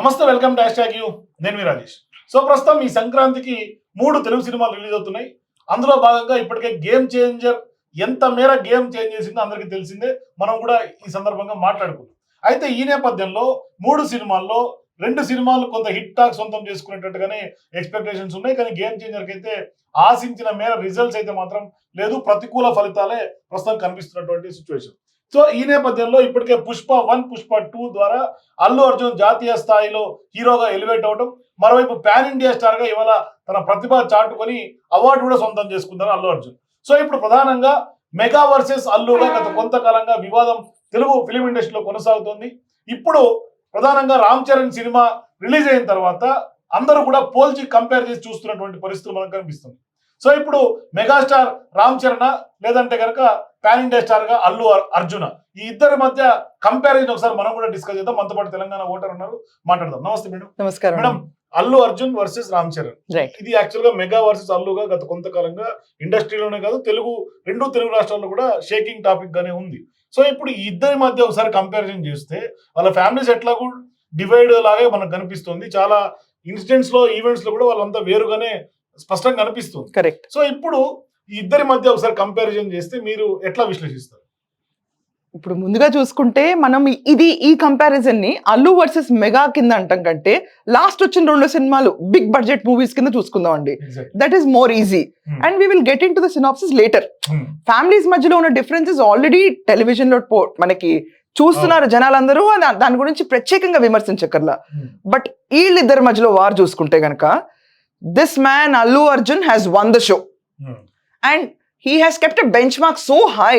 నమస్తే welcome dash tag you. నేను మీ Rajesh. So ప్రస్తుతం ఈ సంక్రాంతికి మూడు తెలుగు సినిమాలు రిలీజ్ అవుతున్నాయి. అందులో భాగంగా ఇప్పటికే గేమ్ చేంజర్ ఎంత మేర గేమ్ చేంజ్ చేసిందో అందరికీ తెలిసిందే. మనం కూడా ఈ సందర్భంగా మాట్లాడుకుందాం. అయితే ఈ నేపథ్యంలో మూడు సినిమాల్లో రెండు సినిమాలు కొంత హిట్ టాక్ సొంతం చేసుకునేటట్టుగానే ఎక్స్పెక్టేషన్స్ ఉన్నాయి. కానీ గేమ్ చేంజర్కి అయితే ఆశించిన మేర రిజల్ట్స్ అయితే మాత్రం లేదు. ప్రతికూల ఫలితాలే ప్రస్తుతం కనిపిస్తున్నటువంటి సిచ్యువేషన్ సో ఈ నేపథ్యంలో ఇప్పటికే పుష్ప వన్ పుష్ప టూ ద్వారా అల్లు అర్జున్ జాతీయ స్థాయిలో హీరోగా ఎలివేట్ అవడం మరోవైపు పాన్ ఇండియా స్టార్గా ఇవాళ తన ప్రతిభ చాటుకొని అవార్డు కూడా సొంతం చేసుకున్నారు అల్లు అర్జున్. సో ఇప్పుడు ప్రధానంగా మెగా వర్సెస్ అల్లుగా గత కొంతకాలంగా వివాదం తెలుగు ఫిలిం ఇండస్ట్రీలో కొనసాగుతోంది. ఇప్పుడు ప్రధానంగా రామ్ చరణ్ సినిమా రిలీజ్ అయిన తర్వాత అందరూ కూడా పోల్చి కంపేర్ చేసి చూస్తున్నటువంటి పరిస్థితులు మనకు కనిపిస్తుంది సో ఇప్పుడు మెగాస్టార్ రామ్ చరణ్ లేదంటే కనుక పాన్ ఇండియా స్టార్గా అల్లు అర్- అర్జున. ఈ ఇద్దరి మధ్య కంపారిజన్ ఒకసారి మనం కూడా డిస్కస్ చేద్దాం. మనతో పాటు తెలంగాణ ఓటర్ ఉన్నారు. మాట్లాడదాం. నమస్తే మేడం. నమస్కారం మేడం అల్లు అర్జున్ వర్సెస్ రామ్ చరణ్. ఇది యాక్చువల్గా మెగా వర్సెస్ అల్లుగా గత కొంతకాలంగా ఇండస్ట్రీలోనే కాదు తెలుగు రెండు తెలుగు రాష్ట్రాల్లో కూడా షేకింగ్ టాపిక్ గానే ఉంది. సో ఇప్పుడు ఈ ఇద్దరి మధ్య ఒకసారి కంపారిజన్ చేస్తే వాళ్ళ ఫ్యామిలీస్ ఎట్లాగూ డివైడ్ లాగే మనకు కనిపిస్తుంది. చాలా ఇన్సిడెంట్స్లో ఈవెంట్స్లో కూడా వాళ్ళంతా వేరుగానే స్పష్టంగా కనిపిస్తుంది కరెక్ట్ సో ఇప్పుడు ఈ ఇద్దరి మధ్య ఒకసారి కంపారిజన్ చేస్తే మీరు ఎట్లా విశ్లేషిస్తారు? ఇప్పుడు ముందుగా చూసుకుంటే మనం ఇది ఈ కంపారిజన్ని అల్లు వర్సెస్ మెగా కింద అంటాం కంటే లాస్ట్ వచ్చిన రెండు సినిమాలు బిగ్ బడ్జెట్ మూవీస్ కింద చూసుకుందాం అండి. That is more easy and we will get in to the synopsis later families మధ్యలో ఉన్న డిఫరెన్సెస్ ఆల్రెడీ టెలివిజన్లో మనకి చూస్తున్నారు జనాలందరూ దా- దాని గురించి ప్రత్యేకంగా విమర్శించక్కర్లా. బట్ వీళ్ళిద్దరి మధ్యలో వారు చూసుకుంటే గనక this man Allu Arjun has won the show and he has kept a benchmark so high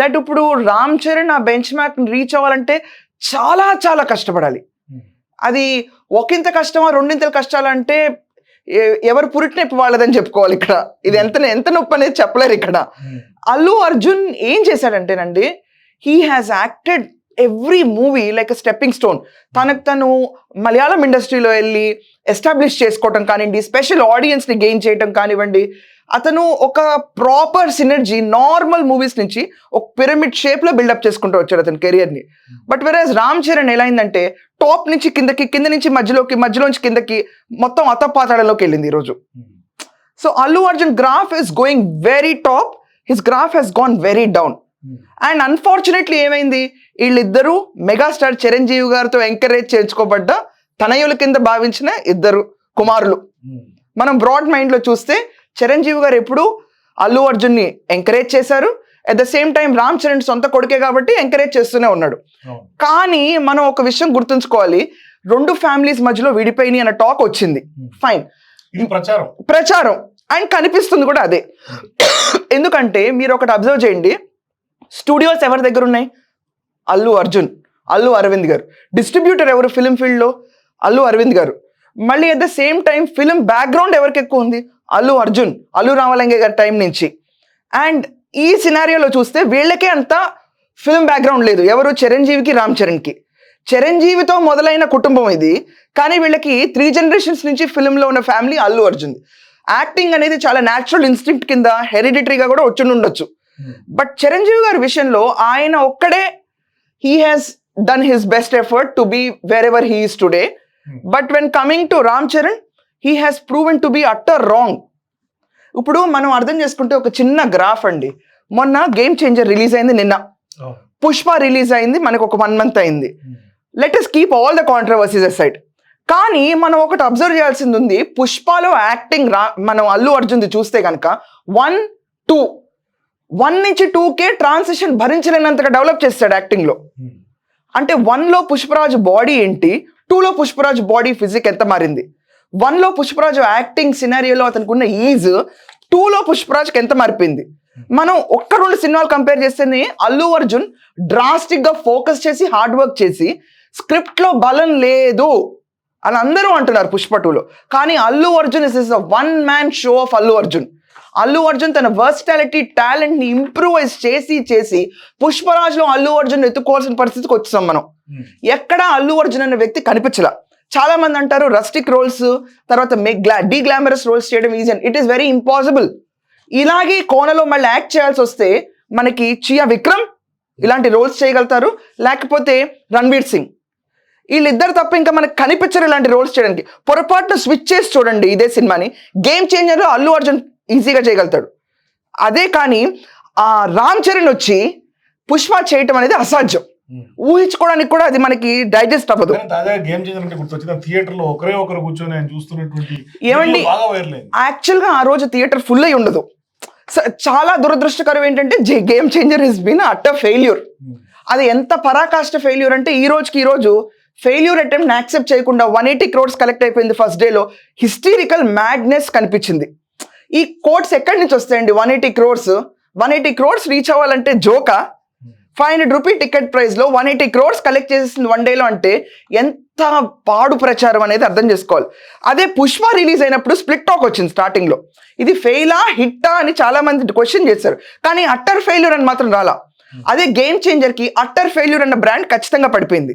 that ఇప్పుడు రామ్ చరణ్ ఆ బెంచ్ మార్క్ రీచ్ అవ్వాలంటే చాలా చాలా కష్టపడాలి. అది ఒకంత కష్టమా రెండింతల కష్టాలంటే ఎవరు పురిటినొప్పి వాళ్ళదని చెప్పుకోవాలి ఇక్కడ. ఇది ఎంత ఎంత నొప్పి అనేది చెప్పలేరు ఇక్కడ. అల్లు అర్జున్ ఏం చేశాడంటేనండి he has acted every movie like stepping stone తనకు తను మలయాళం ఇండస్ట్రీలో వెళ్ళి ఎస్టాబ్లిష్ చేసుకోవటం కానివ్వండి స్పెషల్ ఆడియన్స్ని గెయిన్ చేయటం కానివ్వండి అతను ఒక ప్రాపర్ సినర్జీ నార్మల్ మూవీస్ నుంచి ఒక పిరమిడ్ షేప్లో బిల్డప్ చేసుకుంటూ వచ్చాడు అతని కెరియర్ని. బట్ వెరాజ్ రామ్ చరణ్ ఎలా అయిందంటే టాప్ నుంచి కిందకి కింద నుంచి మధ్యలోకి మధ్యలోంచి కిందకి మొత్తం అతపాతాళలోకి వెళ్ళింది ఈరోజు. So Allu Arjun graph is going very top his graph has gone very down and unfortunately ఏమైంది? వీళ్ళిద్దరూ మెగాస్టార్ చిరంజీవి గారితో ఎంకరేజ్ చేర్చుకోబడ్డ తనయుల కింద భావించిన ఇద్దరు కుమారులు. మనం బ్రాడ్ మైండ్లో చూస్తే చిరంజీవి గారు ఎప్పుడు అల్లు అర్జున్ని ఎంకరేజ్ చేశారు. At the same time Ram Charan సొంత కొడుకే కాబట్టి ఎంకరేజ్ చేస్తూనే ఉన్నాడు. కానీ మనం ఒక విషయం గుర్తుంచుకోవాలి. రెండు ఫ్యామిలీస్ మధ్యలో విడిపోయినాయి అన్న టాక్ వచ్చింది. ఫైన్ ఇది ప్రచారం. ప్రచారం. అండ్ కనిపిస్తుంది కూడా అదే. ఎందుకంటే మీరు ఒకటి అబ్జర్వ్ చేయండి. స్టూడియోస్ ఎవరి దగ్గర ఉన్నాయి? అల్లు అర్జున్ అల్లు అరవింద్ గారు. డిస్ట్రిబ్యూటర్ ఎవరు? ఫిలిం ఫీల్డ్లో అల్లు అరవింద్ గారు. మళ్ళీ at the same time film background ఎవరికి ఎక్కువ ఉంది? అల్లు అర్జున్ అల్లు రామలింగ గారి టైం నుంచి. అండ్ ఈ సినారియోలో చూస్తే వీళ్ళకే అంత ఫిలిం బ్యాక్గ్రౌండ్ లేదు. ఎవరు? చిరంజీవికి రామ్ చరణ్కి. చిరంజీవితో మొదలైన కుటుంబం ఇది. కానీ వీళ్ళకి త్రీ జనరేషన్స్ నుంచి ఫిలింలో ఉన్న ఫ్యామిలీ అల్లు అర్జున్. యాక్టింగ్ అనేది చాలా న్యాచురల్ ఇన్స్టింక్ట్ కింద హెరిడిటరీగా కూడా వచ్చి ఉండొచ్చు. బట్ చిరంజీవి గారి విషయంలో ఆయన ఒక్కడే he has done his best effort to be wherever he is today but when coming to Ram Charan he has proven to be utter wrong ఇప్పుడు మనం అర్థం చేసుకుంటే ఒక చిన్న గ్రాఫ్ అండి. మొన్న గేమ్ చేంజర్ రిలీజ్ అయింది నిన్న. పుష్ప రిలీజ్ అయింది మనకు ఒక వన్ మంత్ అయింది. Let us keep all the controversies side కానీ మనం ఒకటి అబ్జర్వ్ చేయాల్సింది ఉంది. పుష్పలో యాక్టింగ్ రా మనం అల్లు అర్జున్ది చూస్తే కనుక వన్ టూ వన్ నుంచి టూకే ట్రాన్సిషన్ భరించలేనంతగా డెవలప్ చేస్తాడు యాక్టింగ్లో అంటే వన్లో పుష్పరాజు బాడీ ఏంటి? టూలో పుష్పరాజు బాడీ ఫిజిక్ ఎంత మారింది? వన్లో పుష్పరాజు యాక్టింగ్ సినారియోలో అతనికి ఉన్న ఈజ్ టూలో పుష్పరాజుకి ఎంత మారిపోయింది మనం ఒక్క రెండు సినిమాలు కంపేర్ చేస్తేనే అల్లు అర్జున్ డ్రాస్టిక్గా ఫోకస్ చేసి హార్డ్ వర్క్ చేసి స్క్రిప్ట్లో బలం లేదు అని అందరూ అంటున్నారు పుష్ప టూలో కానీ Allu Arjun is is one man show of Allu Arjun. Allu Arjun తన వర్సిటాలిటీ టాలెంట్ని ఇంప్రూవైజ్ చేసి చేసి పుష్పరాజ్లో అల్లు అర్జున్ ఎత్తుకోవాల్సిన పరిస్థితికి వచ్చాం మనం. ఎక్కడ అల్లు అర్జున్ అనే వ్యక్తి కనిపించలా. చాలా మంది అంటారు రస్టిక్ రోల్స్ తర్వాత గ్లా డీ గ్లామరస్ రోల్స్ చేయడం easy it is very impossible ఇలాగే కోనలో మళ్ళీ యాక్ట్ చేయాల్సి వస్తే మనకి చియా విక్రమ్ ఇలాంటి రోల్స్ చేయగలుగుతారు. లేకపోతే రణ్వీర్ సింగ్. వీళ్ళిద్దరు తప్ప ఇంకా మనకు కనిపించరు ఇలాంటి రోల్స్ చేయడానికి. పొరపాటున స్విచ్ చేసి చూడండి ఇదే సినిమాని. గేమ్ చేంజర్ అల్లు అర్జున్ ఈజీగా చేయగలుగుతాడు. అదే కానీ ఆ రామ్ చరణ్ వచ్చి పుష్ప చేయటం అనేది అసాధ్యం. ఊహించుకోవడానికి కూడా అది మనకి డైజెస్ట్ అవ్వదు. కానీ తాజాగా గేమ్ చేంజర్ అంటే గుర్తొచ్చింది. థియేటర్లో ఒకరే ఒకరు కూర్చొని ఆయన చూస్తున్నటువంటి ఏమండి? అయింది. యాక్చువల్గా ఆ రోజు థియేటర్ ఫుల్ అయి ఉండదు. చాలా దురదృష్టకరం ఏంటంటే game changer is been utter failure అది ఎంత పరాకాష్ట ఫెయిల్యూర్ అంటే ఈ రోజుకి ఈ రోజు ఫెయిల్యూర్ అటెంప్ట్ యాక్సెప్ట్ చేయకుండా వన్ ఎయిటీ క్రోడ్స్ కలెక్ట్ అయిపోయింది ఫస్ట్ డేలో హిస్టరికల్ మ్యాడ్నెస్ కనిపించింది. ఈ కోట్స్ ఎక్కడి నుంచి వస్తాయండి? One eighty crores one eighty crores reach అవ్వాలంటే జోకా ఫైవ్ హండ్రెడ్ రూపీ టికెట్ ప్రైస్లో వన్ ఎయిటీ క్రోడ్స్ కలెక్ట్ చేసింది వన్ డేలో అంటే ఎంత పాడు ప్రచారం అనేది అర్థం చేసుకోవాలి. అదే పుష్ప రిలీజ్ అయినప్పుడు స్ప్లిట్ టాక్ వచ్చింది స్టార్టింగ్లో. ఇది ఫెయిలా హిట్టా అని చాలా మంది క్వశ్చన్ చేశారు. కానీ అట్టర్ ఫెయిల్యూర్ అని మాత్రం రాలా. అదే గేమ్ చేంజర్కి అట్టర్ ఫెయిల్యూర్ అన్న బ్రాండ్ ఖచ్చితంగా పడిపోయింది.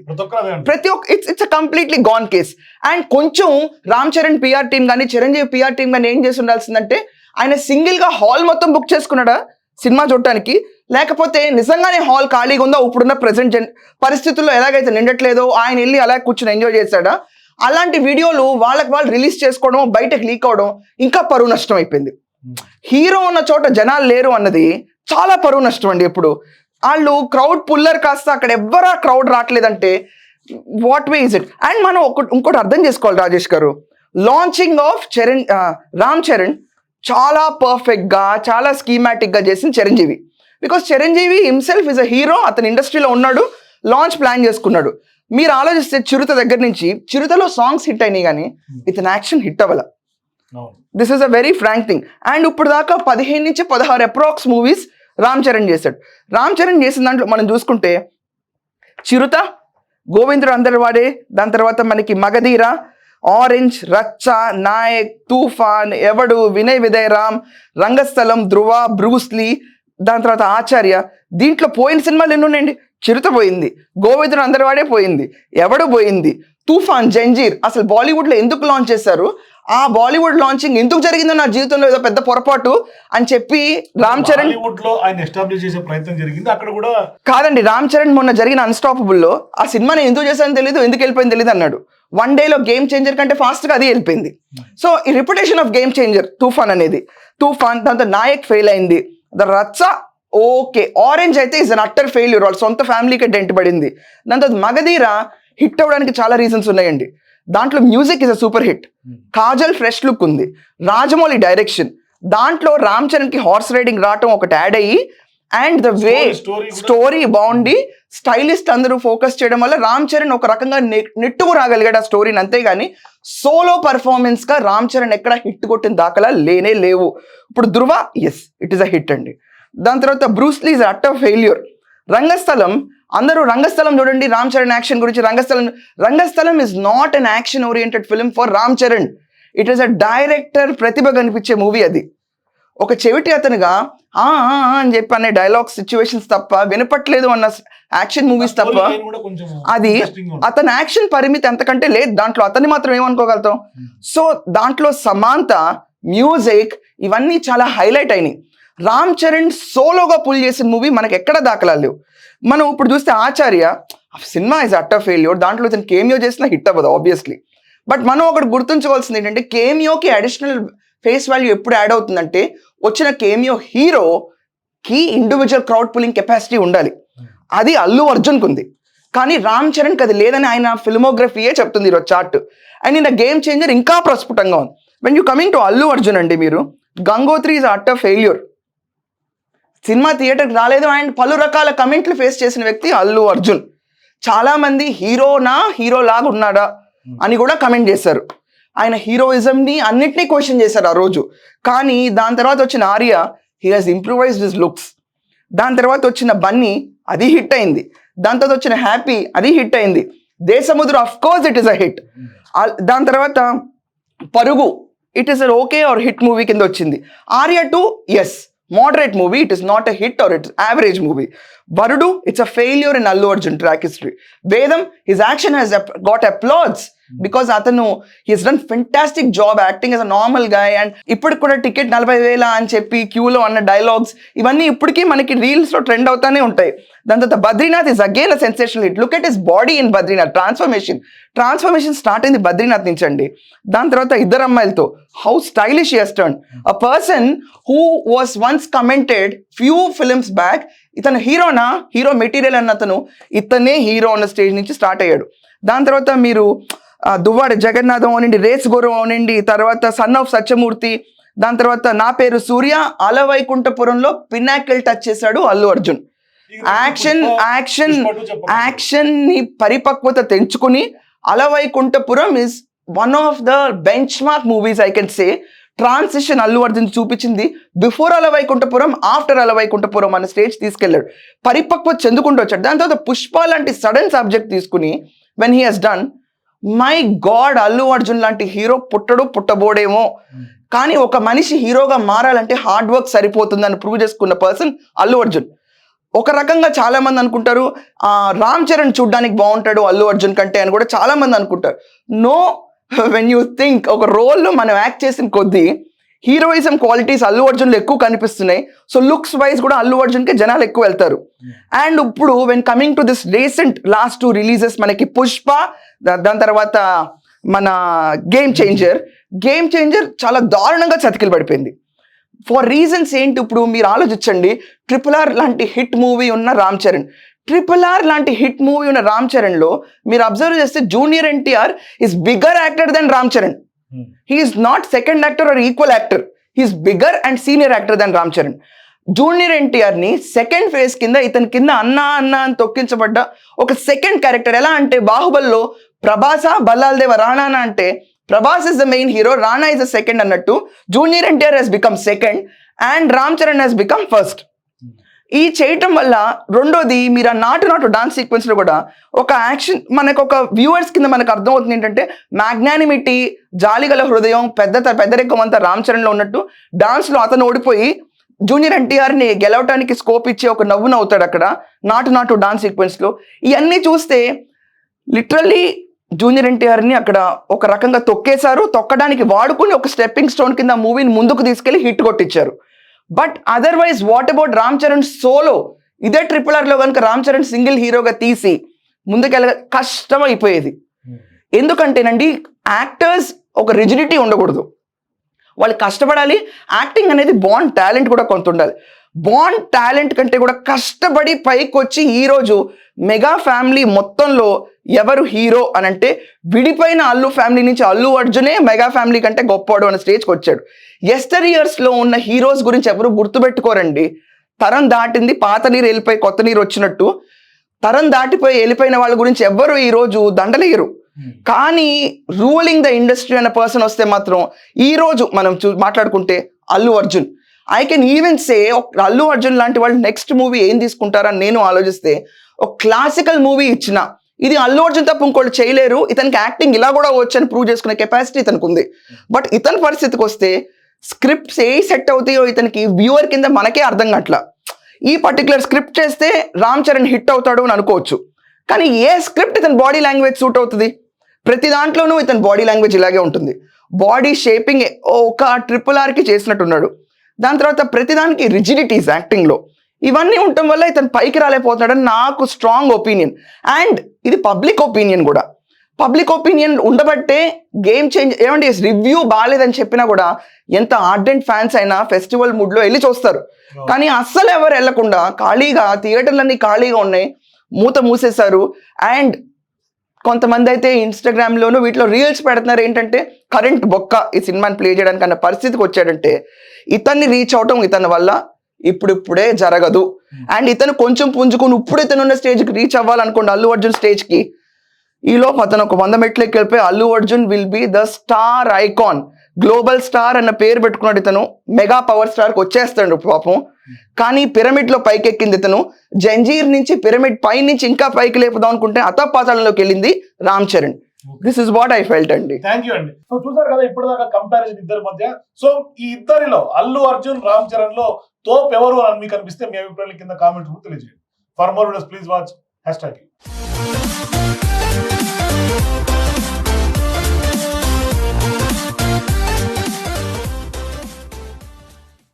ప్రతి ఒక్క it's it's completely gone case and కొంచెం రామ్ చరణ్ పిఆర్ టీమ్ కానీ చిరంజీవి పిఆర్ టీమ్ కానీ ఏం చేసి ఉండాల్సిందంటే ఆయన సింగిల్గా హాల్ మొత్తం బుక్ చేసుకున్నాడా? సినిమా చూడటానికి. లేకపోతే నిజంగానే హాల్ ఖాళీగా ఉందా? ఇప్పుడున్న ప్రెసెంట్ జన్ పరిస్థితుల్లో ఎలాగైతే నిండట్లేదో ఆయన వెళ్ళి అలా కూర్చొని ఎంజాయ్ చేశాడా అలాంటి వీడియోలు వాళ్ళకి వాళ్ళు రిలీజ్ చేసుకోవడం బయటకు లీక్ అవడం ఇంకా పరువు నష్టం అయిపోయింది. హీరో ఉన్న చోట జనాలు లేరు అన్నది చాలా పరువు నష్టం అండి ఇప్పుడు. వాళ్ళు క్రౌడ్ పుల్లర్ కాస్త అక్కడ ఎవ్వరా crowd రావట్లేదంటే what way is it and మనం ఒకటి ఇంకోటి అర్థం చేసుకోవాలి రాజేష్ గారు. లాంచింగ్ ఆఫ్ చరణ్ రామ్ చరణ్ చాలా పర్ఫెక్ట్గా చాలా స్కీమాటిక్గా చేసిన Chiranjeevi. Because Chiranjeevi himself is a hero అతని ఇండస్ట్రీలో ఉన్నాడు లాంచ్ ప్లాన్ చేసుకున్నాడు. మీరు ఆలోచిస్తే చిరుత దగ్గర నుంచి చిరుతలో సాంగ్స్ హిట్ అయినాయి కానీ ఇతని action hit అవ్వాల. This is a very frank thing and ఇప్పుడు దాకా పదిహేను నుంచి పదహారు అప్రాక్స్ మూవీస్ రామ్ చరణ్ చేశాడు. రామ్ చరణ్ చేసిన దాంట్లో మనం చూసుకుంటే చిరుత గోవిందుడు అందరి వాడే దాని తర్వాత మనకి మగధీర ఆరెంజ్ రచ్చ నాయక్ తూఫాన్ ఎవడు వినయ్ విదయ్ రామ్ రంగస్థలం ధృవ బ్రూస్లీ దాని తర్వాత ఆచార్య దీంట్లో పోయిన సినిమాలు ఎన్ని ఉన్నాయండి చిరుత పోయింది. గోవిందుడు అందరి వాడే పోయింది. ఎవడు పోయింది? తూఫాన్ జంజీర్. అసలు బాలీవుడ్లో ఎందుకు లాంచ్ చేశారు? ఆ బాలీవుడ్ లాంచింగ్ ఎందుకు జరిగిందో నా జీవితంలో ఏదో పెద్ద పొరపాటు అని చెప్పి రామ్ చరణ్లో ఆయన ఎస్టాబ్లిష్ చేసే ప్రయత్నం జరిగింది. అక్కడ కూడా కాదండి రామ్ చరణ్ మొన్న జరిగిన అన్స్టాపబుల్లో ఆ సినిమాని ఎందుకు చేశానో తెలియదు ఎందుకు వెళ్ళిపోయింది తెలియదు అన్నాడు. వన్ డేలో గేమ్ చేంజర్ కంటే fast గా అది వెళ్ళిపోయింది. సో ఈ reputation of Game Changer Toofan అనేది. తూఫాన్ దాంతో నాయక్ ఫెయిల్ అయింది. ద రచ్చ ఓకే ఆరెంజ్ అయితే ఇస్ అన్ అట్టర్ ఫెయిల్యూర్ వాళ్ళ సొంత ఫ్యామిలీకి డెంట్ పడింది. దాని తర్వాత మగధీర హిట్ అవ్వడానికి చాలా రీజన్స్ ఉన్నాయండి. దాంట్లో music is a super hit Kajal fresh look ఉంది. రాజమౌళి డైరెక్షన్ దాంట్లో రామ్ చరణ్కి హార్స్ రైడింగ్ రావటం ఒకటి యాడ్ అయ్యి అండ్ ద వే స్టోరీ బాగుండి. స్టైలిస్ట్ అందరూ ఫోకస్ చేయడం వల్ల రామ్ చరణ్ ఒక రకంగా నెట్టుకు రాగలిగాడు ఆ స్టోరీని అంతేగాని సోలో పర్ఫార్మెన్స్గా రామ్ చరణ్ ఎక్కడ హిట్ కొట్టిన దాఖలా లేనే లేవు. ఇప్పుడు Dhruva yes it is a hit అండి. దాని తర్వాత Bruce Lee is at failure Rangasthalam అందరూ రంగస్థలం చూడండి రామ్ చరణ్ యాక్షన్ గురించి. Rangasthalam Rangasthalam is not an action oriented film for Ram Charan it is a director ప్రతిభ కనిపించే మూవీ అది. ఒక చెవిటి అతనుగా "ఆ, ఆ, ఆ" అని చెప్పి అనే డైలాగ్ సిచ్యువేషన్స్ తప్ప వినపట్లేదు అన్న యాక్షన్ మూవీస్ తప్ప అది. అతని యాక్షన్ పరిమితి అంతకంటే లేదు. దాంట్లో అతన్ని మాత్రం ఏమనుకోగలుగుతాం? సో దాంట్లో సమాంత మ్యూజిక్ ఇవన్నీ చాలా హైలైట్ అయినాయి. రామ్ చరణ్ సోలోగా పుల్ చేసిన మూవీ మనకి ఎక్కడ దాఖలాలు లేవు. మనం ఇప్పుడు చూస్తే ఆచార్య సినిమా ఇస్ అట్ట ఫెయిల్యూర్ దాంట్లో ఇతను కేమియో చేసిన హిట్ అవ్వదు ఆబ్వియస్లీ బట్ మనం ఒకటి గుర్తుంచుకోవాల్సింది ఏంటంటే కేమియోకి అడిషనల్ ఫేస్ వాల్యూ ఎప్పుడు యాడ్ అవుతుందంటే వచ్చిన కేమియో హీరో కి ఇండివిజువల్ క్రౌడ్ పుల్లింగ్ కెపాసిటీ ఉండాలి. అది అల్లు అర్జున్కి ఉంది కానీ రామ్ చరణ్కి అది లేదని ఆయన ఫిల్మోగ్రఫీయే చెప్తుంది ఈరోజు chart. And in Game Changer ఇంకా ప్రస్ఫుటంగా ఉంది. When you coming to Allu Arjun అండి మీరు గంగోత్రి ఇస్ అట్ ఫెయిల్యూర్ సినిమా థియేటర్కి రాలేదు అండ్ పలు రకాల కమెంట్లు ఫేస్ చేసిన వ్యక్తి అల్లు అర్జున్. చాలామంది హీరోనా హీరో లాగా ఉన్నాడా అని కూడా కమెంట్ చేశారు. ఆయన హీరోయిజంని అన్నిటినీ క్వశ్చన్ చేశారు ఆ రోజు. కానీ దాని తర్వాత వచ్చిన Arya he has improvised his looks దాని తర్వాత వచ్చిన బన్నీ అది హిట్ అయింది. దాని తర్వాత వచ్చిన హ్యాపీ అది హిట్ అయింది. Desamuduru of course it is a hit దాని తర్వాత Parugu it is an okay or hit movie కింద వచ్చింది. Arya two as moderate movie it is not a hit or it's average movie Varudu it's a failure in Allu Arjun track history Vedam his action has got applauds because అతను he's done fantastic job acting as a normal guy and ఇప్పటికి కూడా ticket నలభై వేల అని చెప్పి క్యూలో అన్న dialogues ఇవన్నీ ఇప్పటికీ మనకి రీల్స్లో ట్రెండ్ అవుతానే ఉంటాయి. దాని తర్వాత Badrinath is again a sensational hit look at is body in Badrinath. Transformation transformation start అయింది బద్రీనాథ్ నుంచి అండి. దాని తర్వాత ఇద్దరు అమ్మాయిలతో how stylish is turn a person who was once commented few films back ఇతను హీరోనా హీరో మెటీరియల్ అన్న అతను ఇతనే హీరో అన్న స్టేజ్ నుంచి స్టార్ట్ అయ్యాడు. దాని తర్వాత మీరు దువ్వాడ జగన్నాథం అవనండి రేస్ గౌరవం అవనండి తర్వాత సన్ ఆఫ్ సత్యమూర్తి దాని తర్వాత నా పేరు సూర్య అలవైకుంఠపురంలో పినాకిల్ టచ్ చేశాడు అల్లు అర్జున్. యాక్షన్ యాక్షన్ యాక్షన్ని పరిపక్వత తెంచుకుని Alavaikunthapuram is one of the benchmark movies I can say transition Allu Arjun చూపించింది బిఫోర్ అలవైకుంఠపురం ఆఫ్టర్ అలవైకుంఠపురం అనే స్టేజ్ తీసుకెళ్ళాడు పరిపక్వత చెందుకుంటూ వచ్చాడు. దాని తర్వాత పుష్ప లాంటి సడన్ సబ్జెక్ట్ తీసుకుని when he has done my god Allu Arjun లాంటి హీరో పుట్టడు పుట్టబోడేమో. కానీ ఒక మనిషి హీరోగా మారాలంటే హార్డ్ వర్క్ సరిపోతుందని ప్రూవ్ చేసుకున్న పర్సన్ అల్లు అర్జున్. ఒక రకంగా చాలా మంది అనుకుంటారు ఆ, రామ్ చరణ్ చూడ్డానికి బాగుంటాడు అల్లు అర్జున్ కంటే అని కూడా చాలా మంది అనుకుంటారు. నో వెన్ యూ థింక్ ఒక రోల్లో మనం యాక్ట్ చేసిన కొద్దీ హీరోయిజం క్వాలిటీస్ అల్లు అర్జున్లో ఎక్కువ కనిపిస్తున్నాయి. సో లుక్స్ వైజ్ కూడా అల్లు అర్జున్కి జనాలు ఎక్కువ వెళ్తారు. అండ్ ఇప్పుడు when coming to this recent last two releases మనకి పుష్ప దాని తర్వాత మన గేమ్ చేంజర్ గేమ్ చేంజర్ చాలా దారుణంగా చతికిలు పడిపోయింది. ఫర్ రీజన్స్ ఏంటి ఇప్పుడు మీరు ఆలోచించండి. ట్రిపుల్ ఆర్ లాంటి హిట్ మూవీ ఉన్న రామ్ చరణ్ ట్రిపుల్ ఆర్ లాంటి హిట్ మూవీ ఉన్న రామ్ చరణ్లో మీరు అబ్జర్వ్ చేస్తే junior NTR is bigger actor than Ram Charan he's not second actor or equal actor he's bigger and senior actor than Ram Charan junior ఎన్టీఆర్ని second phase కింద ఇతని కింద అన్నా అన్నా అని తొక్కించబడ్డ ఒక సెకండ్ క్యారెక్టర్ ఎలా అంటే బాహుబల్లో ప్రభాస బల్లాల్దేవ రాణానా అంటే Prabhas is the main hero Rana is the second అన్నట్టు junior NTR has become second and Ram Charan has become first ఈ చేయటం వల్ల రెండోది మీరు ఆ నాటు నాటు డాన్స్ సీక్వెన్స్లో కూడా ఒక యాక్షన్ మనకు ఒక వ్యూవర్స్ కింద మనకు అర్థమవుతుంది ఏంటంటే మ్యాగ్నానిమిటీ జాలిగల హృదయం పెద్ద పెద్దరికం అంతా రామ్ చరణ్లో ఉన్నట్టు డాన్స్లో అతను ఓడిపోయి జూనియర్ ఎన్టీఆర్ని గెలవటానికి స్కోప్ ఇచ్చి ఒక నవ్వు నవ్వుతాడు అక్కడ నాటు నాటు డాన్స్ సీక్వెన్స్లో ఇవన్నీ చూస్తే లిటరల్లీ జూనియర్ ఎన్టీఆర్ని అక్కడ ఒక రకంగా తొక్కేశారు తొక్కడానికి వాడుకుని ఒక స్టెప్పింగ్ స్టోన్ కింద మూవీని ముందుకు తీసుకెళ్ళి hit కొట్టించారు. But otherwise what about Ram Charan solo ఇదే ట్రిపుల్ ఆర్లో కనుక రామ్ చరణ్ సింగిల్ హీరోగా తీసి ముందుకెళ్ళ కష్టం అయిపోయేది ఎందుకంటేనండి యాక్టర్స్ ఒక రిజిడిటీ ఉండకూడదు. వాళ్ళు కష్టపడాలి. యాక్టింగ్ అనేది బాండ్ టాలెంట్ కూడా కొంత ఉండాలి. బాండ్ టాలెంట్ కంటే కూడా కష్టపడి పైకి వచ్చి ఈరోజు మెగా ఫ్యామిలీ మొత్తంలో ఎవరు హీరో అని అంటే విడిపోయిన అల్లు ఫ్యామిలీ నుంచి అల్లు అర్జునే మెగా ఫ్యామిలీ కంటే గొప్పవాడు అనే స్టేజ్కి వచ్చాడు. ఎస్టర్ ఇయర్స్లో ఉన్న హీరోస్ గురించి ఎవరు గుర్తుపెట్టుకోరండి. తరం దాటింది పాత నీరు వెళ్ళిపోయి కొత్త నీరు వచ్చినట్టు. తరం దాటిపోయి వెళ్ళిపోయిన వాళ్ళ గురించి ఎవ్వరు ఈరోజు దండలేయరు. కానీ రూలింగ్ ద ఇండస్ట్రీ అనే పర్సన్ వస్తే మాత్రం ఈ రోజు మనం చూ మాట్లాడుకుంటే Allu Arjun. I can even say Allu Arjun లాంటి వాళ్ళు నెక్స్ట్ మూవీ ఏం తీసుకుంటారని నేను ఆలోచిస్తే ఒక క్లాసికల్ మూవీ ఇచ్చిన ఇది అల్లు అర్జున్ తప్ప ఇంకోళ్ళు చేయలేరు. ఇతనికి యాక్టింగ్ ఇలా కూడా వచ్చని ప్రూవ్ చేసుకునే కెపాసిటీ ఇతనికి ఉంది బట్ ఇతని పరిస్థితికి వస్తే స్క్రిప్ట్స్ ఏ సెట్ అవుతాయో ఇతనికి వ్యూవర్ కింద మనకే అర్థం కావట్లా. ఈ పర్టికులర్ స్క్రిప్ట్ చేస్తే రామ్ చరణ్ హిట్ అవుతాడు అని అనుకోవచ్చు. కానీ ఏ స్క్రిప్ట్ ఇతని బాడీ లాంగ్వేజ్ సూట్ అవుతుంది? ప్రతి దాంట్లోనూ ఇతని బాడీ లాంగ్వేజ్ ఇలాగే ఉంటుంది. బాడీ షేపింగ్ ఒక ట్రిపుల్ ఆర్కి చేసినట్టున్నాడు. దాని తర్వాత ప్రతిదానికి రిజిడిటీస్ యాక్టింగ్లో ఇవన్నీ ఉండటం వల్ల ఇతను పైకి రాలేకపోతున్నాడని నాకు స్ట్రాంగ్ ఒపీనియన్ అండ్ ఇది పబ్లిక్ ఒపీనియన్ కూడా. పబ్లిక్ ఒపీనియన్ ఉండబట్టే గేమ్ చేంజ్ ఏమంటే రివ్యూ బాగాలేదని చెప్పినా కూడా ఎంత ఆర్డెంట్ ఫ్యాన్స్ అయినా ఫెస్టివల్ మూడ్లో వెళ్ళి చూస్తారు. కానీ అస్సలు ఎవరు వెళ్ళకుండా ఖాళీగా థియేటర్లన్నీ ఖాళీగా ఉన్నాయి మూత మూసేశారు. అండ్ కొంతమంది అయితే ఇన్స్టాగ్రామ్లోను వీటిలో రీల్స్ పెడుతున్నారు. ఏంటంటే కరెంట్ బొక్క ఈ సినిమాని ప్లే చేయడానికి అన్న పరిస్థితికి వచ్చాడంటే ఇతన్ని రీచ్ అవటం ఇతని వల్ల ఇప్పుడిప్పుడే జరగదు. అండ్ ఇతను కొంచెం పుంజుకుని ఇప్పుడు ఇతను ఉన్న స్టేజ్కి రీచ్ అవ్వాలనుకోండి అల్లు అర్జున్ స్టేజ్కి ఈలోపు అతను ఒక వంద మెట్లకి వెళ్ళిపోయి Allu Arjun will be the star icon global star అన్న పేరు పెట్టుకున్నాడు ఇతను. మెగా పవర్ స్టార్కి వచ్చేస్తాడు పాపం. కానీ పిరమిడ్లో పైకెక్కింది ఇతను. జంజీర్ నుంచి పిరమిడ్ పై నుంచి ఇంకా పైకి లేపుదాం అనుకుంటే అతపాతాళంలోకి వెళ్ళింది Ram Charan. This is what I felt అండి. థ్యాంక్ యూ అండి. సో చూసారు కదా ఇప్పటిదాకా కంపారిజన్ ఇద్దరి మధ్య. సో ఈ ఇద్దరిలో అల్లు అర్జున్ రామ్ చరణ్లో తోప్ ఎవరు అని మీకు అనిపిస్తే మీ అభిప్రాయాల కింద కామెంట్ తెలియజేయండి. For more videos please watch hashtag